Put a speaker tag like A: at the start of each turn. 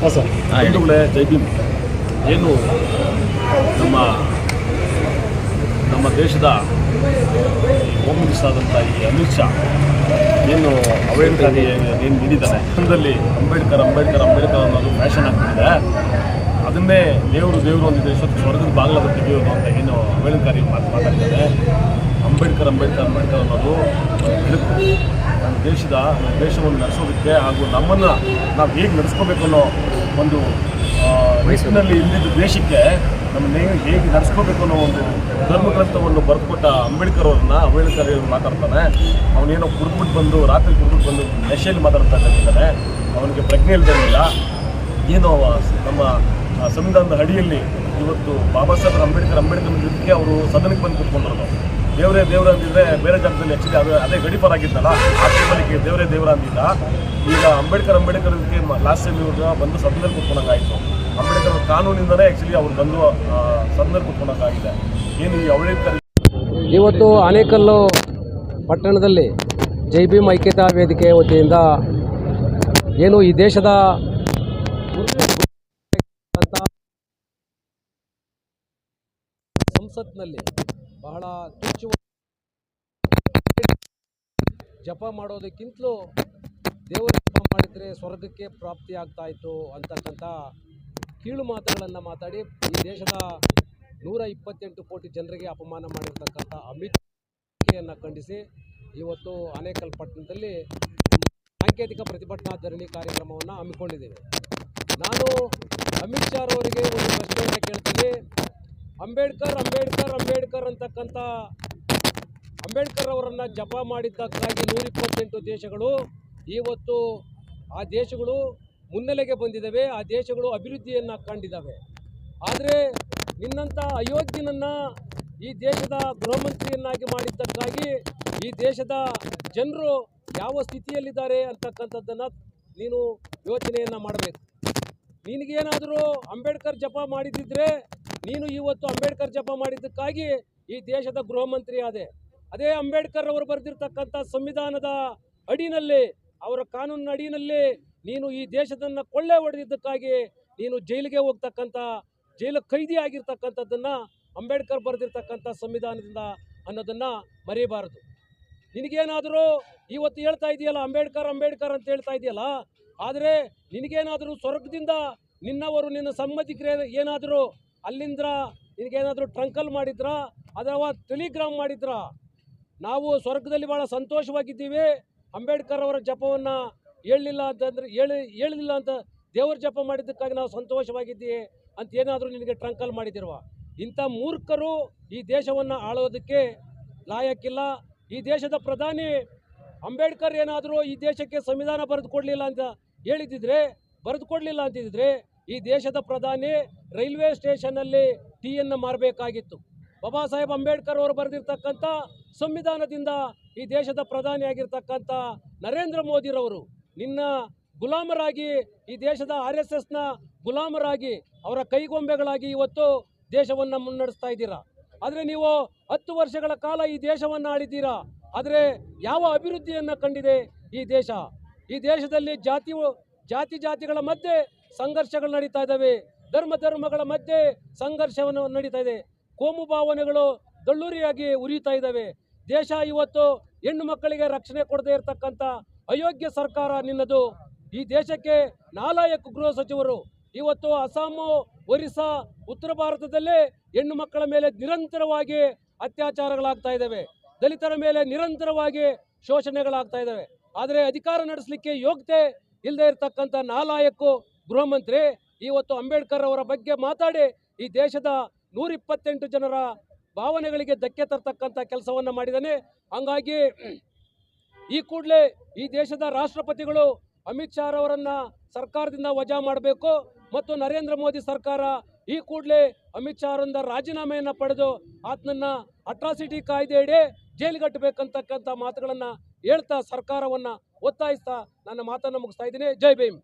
A: ಹಾಂ ಸರ್.
B: ಬಂಧುಗಳೇ ಜೈ ಭೀಮ್. ಏನು ನಮ್ಮ ನಮ್ಮ ದೇಶದ ಹೋಮ್ ಮಿನಿಸ್ಟರ್ ಆದಂಥ ಈ ಅಮಿತ್ ಶಾ ಏನು ಅವೇಳ್ಕಾರಿ ಏನು ನೀಡಿದ್ದಾನೆ? ಕನ್ನಡದಲ್ಲಿ ಅಂಬೇಡ್ಕರ್ ಅಂಬೇಡ್ಕರ್ ಅಂಬೇಡ್ಕರ್ ಅನ್ನೋದು ಫ್ಯಾಷನ್ ಆಗ್ತಿದೆ ಅದನ್ನೇ ದೇವರು ದೇವರು ಅಂದಿದೆ ಇಷ್ಟೊತ್ತು ಸ್ವರ್ಗದ ಬಾಗಿಲ ತೆಗೆಯೋದು ಅಂತ ಏನು ಅವೇಳ್ಕಾರಿ ಮಾತು ಮಾತಾಡಿದ್ದಾರೆ. ಅಂಬೇಡ್ಕರ್ ಅಂಬೇಡ್ಕರ್ ಅಂಬೇಡ್ಕರ್ ಅನ್ನೋದು ಒಂದು ನಮ್ಮ ದೇಶದ ದೇಶವನ್ನು ನಡೆಸೋದಕ್ಕೆ ಹಾಗೂ ನಮ್ಮನ್ನು ನಾವು ಹೇಗೆ ನಡೆಸ್ಕೋಬೇಕು ಅನ್ನೋ ಒಂದು ವಯಸ್ಸಿನಲ್ಲಿ ಇಲ್ಲಿದ್ದ ದೇಶಕ್ಕೆ ನೇ ಹೇಗೆ ನಡೆಸ್ಕೋಬೇಕು ಅನ್ನೋ ಒಂದು ಧರ್ಮಗ್ರಂಥವನ್ನು ಬರೆದುಕೊಟ್ಟ ಅಂಬೇಡ್ಕರ್ ಅವ್ರನ್ನ, ಅಂಬೇಡ್ಕರ್ ಮಾತಾಡ್ತಾನೆ. ಅವನೇನೋ ಕುಡ್ಬಿಟ್ಟು ಬಂದು, ರಾತ್ರಿ ಕುರ್ಬಿಟ್ಟು ಬಂದು ನೆಶೆಯಲ್ಲಿ ಮಾತಾಡ್ತಾ ಇದ್ದಾನೆ. ಅವನಿಗೆ ಪ್ರಜ್ಞೆ ಇಲ್ಲ ಏನು ನಮ್ಮ ಸಂವಿಧಾನದ ಅಡಿಯಲ್ಲಿ ಇವತ್ತು ಬಾಬಾ ಸಾಹೇಬ್ ಅಂಬೇಡ್ಕರ್ ಅಂಬೇಡ್ಕರ್ ಜೊತೆಗೆ ಅವರು ಸದನಕ್ಕೆ ಬಂದು ಕೂತ್ಕೊಂಡ್ರು. ದೇವರೇ ದೇವರ ಅಂದಿದ್ರೆ ಬೇರೆ ಜಾಗದಲ್ಲಿ ಆ್ಯಕ್ಚುಲಿ ಅದು ಅದೇ ಗಡಿಪಾರ ಆಗಿತ್ತಲ್ಲ, ಆ ಟೈಮಲ್ಲಿ ದೇವರೇ ದೇವರ ಅಂದಿದ್ದ. ಈಗ ಅಂಬೇಡ್ಕರ್ ಅಂಬೇಡ್ಕರ್ ಲಾಸ್ಟ್ ಟೈಮ್ ಇವರು ಬಂದು ಸದನದಲ್ಲಿ ಕೂತ್ಕೊಂಡಂಗಾಯಿತು. ಅಂಬೇಡ್ಕರ್ ಕಾನೂನಿಂದಲೇ ಆ್ಯಕ್ಚುಲಿ ಅವ್ರು ಬಂದು ಸದನದಲ್ಲಿ ಕೂತ್ಕೊಂಡಂಗಾಗಿದೆ. ಏನು ಈ ಅಂಬೇಡ್ಕರ್
A: ಇವತ್ತು ಆನೇಕಲ್ಲು ಪಟ್ಟಣದಲ್ಲಿ ಜೈ ಭೀಮ್ ಐಕ್ಯತಾ ವೇದಿಕೆ ವತಿಯಿಂದ ಏನು ಈ ದೇಶದ ಸಂಸತ್ನಲ್ಲಿ ಬಹಳ ಜಪ ಮಾಡೋದಕ್ಕಿಂತಲೂ ದೇವರ ಜಪ ಮಾಡಿದರೆ ಸ್ವರ್ಗಕ್ಕೆ ಪ್ರಾಪ್ತಿ ಆಗ್ತಾ ಇತ್ತು ಅಂತಕ್ಕಂಥ ಕೀಳು ಮಾತುಗಳನ್ನು ಮಾತಾಡಿ ಈ ದೇಶದ ನೂರ ಇಪ್ಪತ್ತೆಂಟು ಕೋಟಿ ಜನರಿಗೆ ಅಪಮಾನ ಮಾಡಿರ್ತಕ್ಕಂಥ ಅಮಿತ್ ಯನ್ನು ಖಂಡಿಸಿ ಇವತ್ತು ಆನೇಕಲ್ ಪಟ್ಟಣದಲ್ಲಿ ಸಾಂಕೇತಿಕ ಪ್ರತಿಭಟನಾ ಧರಣಿ ಕಾರ್ಯಕ್ರಮವನ್ನು ಹಮ್ಮಿಕೊಂಡಿದ್ದೇವೆ. ನಾನು ಅಮಿತ್ ಶಾ ಅವರಿಗೆ ಒಂದು ಪ್ರಶ್ನೆಯನ್ನು ಕೇಳ್ತೀನಿ ಅಂಬೇಡ್ಕರ್ ಅಂಬೇಡ್ಕರ್ ಅಂಬೇಡ್ಕರ್ ಅಂತಕ್ಕಂಥ ಅಂಬೇಡ್ಕರ್ ಅವರನ್ನು ಜಪ ಮಾಡಿದ್ದಕ್ಕಾಗಿ ನೂರಿಪ್ಪತ್ತೆಂಟು ದೇಶಗಳು ಇವತ್ತು ಆ ದೇಶಗಳು ಮುನ್ನೆಲೆಗೆ ಬಂದಿದ್ದಾವೆ, ಆ ದೇಶಗಳು ಅಭಿವೃದ್ಧಿಯನ್ನು ಕಂಡಿದ್ದಾವೆ. ಆದರೆ ನಿನ್ನಂಥ ಅಯೋಗ್ಯನನ್ನು ಈ ದೇಶದ ಗೃಹಮಂತ್ರಿಯನ್ನಾಗಿ ಮಾಡಿದ್ದಕ್ಕಾಗಿ ಈ ದೇಶದ ಜನರು ಯಾವ ಸ್ಥಿತಿಯಲ್ಲಿದ್ದಾರೆ ಅಂತಕ್ಕಂಥದ್ದನ್ನು ನೀನು ಯೋಚನೆಯನ್ನು ಮಾಡಬೇಕು. ನಿನಗೇನಾದರೂ ಅಂಬೇಡ್ಕರ್ ಜಪ ಮಾಡಿದ್ದಿದ್ರೆ ನೀನು ಇವತ್ತು ಅಂಬೇಡ್ಕರ್ ಜಪ ಮಾಡಿದ್ದಕ್ಕಾಗಿ ಈ ದೇಶದ ಗೃಹ ಮಂತ್ರಿ ಆದೆ. ಅದೇ ಅಂಬೇಡ್ಕರ್ ಅವರು ಬರೆದಿರ್ತಕ್ಕಂಥ ಸಂವಿಧಾನದ ಅಡಿನಲ್ಲಿ, ಅವರ ಕಾನೂನಿನ ಅಡಿನಲ್ಲಿ ನೀನು ಈ ದೇಶದನ್ನ ಕೊಳ್ಳೆ ಹೊಡೆದಿದ್ದಕ್ಕಾಗಿ ನೀನು ಜೈಲಿಗೆ ಹೋಗ್ತಕ್ಕಂಥ, ಜೈಲು ಖೈದಿ ಆಗಿರ್ತಕ್ಕಂಥದ್ದನ್ನು ಅಂಬೇಡ್ಕರ್ ಬರೆದಿರ್ತಕ್ಕಂಥ ಸಂವಿಧಾನದಿಂದ ಅನ್ನೋದನ್ನು ಮರೆಯಬಾರದು. ನಿನಗೇನಾದರೂ ಇವತ್ತು ಹೇಳ್ತಾ ಇದೆಯಲ್ಲ, ಅಂಬೇಡ್ಕರ್ ಅಂಬೇಡ್ಕರ್ ಅಂತ ಹೇಳ್ತಾ ಇದೆಯಲ್ಲ, ಆದರೆ ನಿನಗೇನಾದರೂ ಸ್ವರ್ಗದಿಂದ ನಿನ್ನವರು ನಿನ್ನ ಸಂಬಂಧಿಕರೇ ಏನಾದರೂ ಅಲ್ಲಿಂದ ನಿನಗೇನಾದರೂ ಟ್ರಂಕಲ್ ಮಾಡಿದ್ರಾ? ಅಥವಾ ಟೆಲಿಗ್ರಾಮ್ ಮಾಡಿದ್ರಾ? ನಾವು ಸ್ವರ್ಗದಲ್ಲಿ ಭಾಳ ಸಂತೋಷವಾಗಿದ್ದೀವಿ. ಅಂಬೇಡ್ಕರ್ ಅವರ ಜಪವನ್ನು ಹೇಳಲಿಲ್ಲ ಅಂತಂದರೆ ಹೇಳಿ, ಹೇಳಲಿಲ್ಲ ಅಂತ ದೇವರ ಜಪ ಮಾಡಿದ್ದಕ್ಕಾಗಿ ನಾವು ಸಂತೋಷವಾಗಿದ್ದೀವಿ ಅಂತ ಏನಾದರೂ ನಿನಗೆ ಟ್ರಂಕಲ್ ಮಾಡಿದಿರುವ? ಇಂಥ ಮೂರ್ಖರು ಈ ದೇಶವನ್ನು ಆಳೋದಕ್ಕೆ ಲಾಯಕ್ಕಿಲ್ಲ. ಈ ದೇಶದ ಪ್ರಧಾನಿ ಅಂಬೇಡ್ಕರ್ ಏನಾದರೂ ಈ ದೇಶಕ್ಕೆ ಸಂವಿಧಾನ ಬರೆದು ಕೊಡಲಿಲ್ಲ ಅಂತ ಹೇಳಿದ್ದಿದ್ರೆ ಬರೆದು ಕೊಡಲಿಲ್ಲ ಅಂತಿದ್ರೆ ಈ ದೇಶದ ಪ್ರಧಾನಿ ರೈಲ್ವೆ ಸ್ಟೇಷನ್ನಲ್ಲಿ ಟೀಯನ್ನು ಮಾರಬೇಕಾಗಿತ್ತು. ಬಾಬಾ ಸಾಹೇಬ್ ಅಂಬೇಡ್ಕರ್ ಅವರು ಬರೆದಿರ್ತಕ್ಕಂಥ ಸಂವಿಧಾನದಿಂದ ಈ ದೇಶದ ಪ್ರಧಾನಿಯಾಗಿರ್ತಕ್ಕಂಥ ನರೇಂದ್ರ ಮೋದಿರವರು ನಿನ್ನ ಗುಲಾಮರಾಗಿ, ಈ ದೇಶದ ಆರ್ ಎಸ್ ಎಸ್ನ ಗುಲಾಮರಾಗಿ, ಅವರ ಕೈಗೊಂಬೆಗಳಾಗಿ ಇವತ್ತು ದೇಶವನ್ನು ಮುನ್ನಡೆಸ್ತಾ ಇದ್ದೀರಾ? ಆದರೆ ನೀವು ಹತ್ತು ವರ್ಷಗಳ ಕಾಲ ಈ ದೇಶವನ್ನು ಆಳಿದ್ದೀರಾ? ಆದರೆ ಯಾವ ಅಭಿವೃದ್ಧಿಯನ್ನು ಕಂಡಿದೆ ಈ ದೇಶ? ಈ ದೇಶದಲ್ಲಿ ಜಾತಿ ಜಾತಿ ಜಾತಿಗಳ ಮಧ್ಯೆ ಸಂಘರ್ಷಗಳು ನಡೀತಾ ಇದ್ದಾವೆ. ಧರ್ಮ ಧರ್ಮಗಳ ಮಧ್ಯೆ ಸಂಘರ್ಷವನ್ನು ನಡೀತಾ ಇದೆ. ಕೋಮು ಭಾವನೆಗಳು ದಳ್ಳೂರಿಯಾಗಿ ಉರಿಯುತ್ತಾ ಇದ್ದಾವೆ. ದೇಶ ಇವತ್ತು ಹೆಣ್ಣು ಮಕ್ಕಳಿಗೆ ರಕ್ಷಣೆ ಕೊಡದೇ ಇರತಕ್ಕಂಥ ಅಯೋಗ್ಯ ಸರ್ಕಾರ ನಿನ್ನದು. ಈ ದೇಶಕ್ಕೆ ನಾಲಾಯಕ ಗೃಹ ಸಚಿವರು, ಇವತ್ತು ಅಸ್ಸಾಮು ಒರಿಸ್ಸಾ, ಉತ್ತರ ಭಾರತದಲ್ಲೇ ಹೆಣ್ಣು ಮಕ್ಕಳ ಮೇಲೆ ನಿರಂತರವಾಗಿ ಅತ್ಯಾಚಾರಗಳಾಗ್ತಾ ಇದ್ದಾವೆ. ದಲಿತರ ಮೇಲೆ ನಿರಂತರವಾಗಿ ಶೋಷಣೆಗಳಾಗ್ತಾ ಇದ್ದಾವೆ. ಆದರೆ ಅಧಿಕಾರ ನಡೆಸಲಿಕ್ಕೆ ಯೋಗ್ಯತೆ ಇಲ್ಲದೆ ಇರತಕ್ಕಂಥ ನಾಲಾಯಕು ಗೃಹ ಮಂತ್ರಿ, ಇವತ್ತು ಅಂಬೇಡ್ಕರ್ ಅವರ ಬಗ್ಗೆ ಮಾತಾಡಿ, ಈ ದೇಶದ ನೂರಿಪ್ಪತ್ತೆಂಟು ಜನರ ಭಾವನೆಗಳಿಗೆ ಧಕ್ಕೆ ತರ್ತಕ್ಕಂಥ ಕೆಲಸವನ್ನು ಮಾಡಿದ್ದಾನೆ. ಹಂಗಾಗಿ ಈ ಕೂಡಲೇ ಈ ದೇಶದ ರಾಷ್ಟ್ರಪತಿಗಳು ಅಮಿತ್ ಶಾ ಅವರನ್ನು ಸರ್ಕಾರದಿಂದ ವಜಾ ಮಾಡಬೇಕು ಮತ್ತು ನರೇಂದ್ರ ಮೋದಿ ಸರ್ಕಾರ ಈ ಕೂಡಲೇ ಅಮಿತ್ ಶಾ ಅವರಿಂದ ರಾಜೀನಾಮೆಯನ್ನು ಪಡೆದು ಆತನನ್ನು ಅಟ್ರಾಸಿಟಿ ಕಾಯ್ದೆಯಡಿ ಜೈಲಿಗಟ್ಟಬೇಕಂತಕ್ಕಂಥ ಮಾತುಗಳನ್ನು ಹೇಳ್ತಾ ಸರ್ಕಾರವನ್ನು ಒತ್ತಾಯಿಸ್ತಾ ನನ್ನ ಮಾತನ್ನು ಮುಗಿಸ್ತಾ ಇದ್ದೀನಿ. ಜೈ ಭೀಮ್.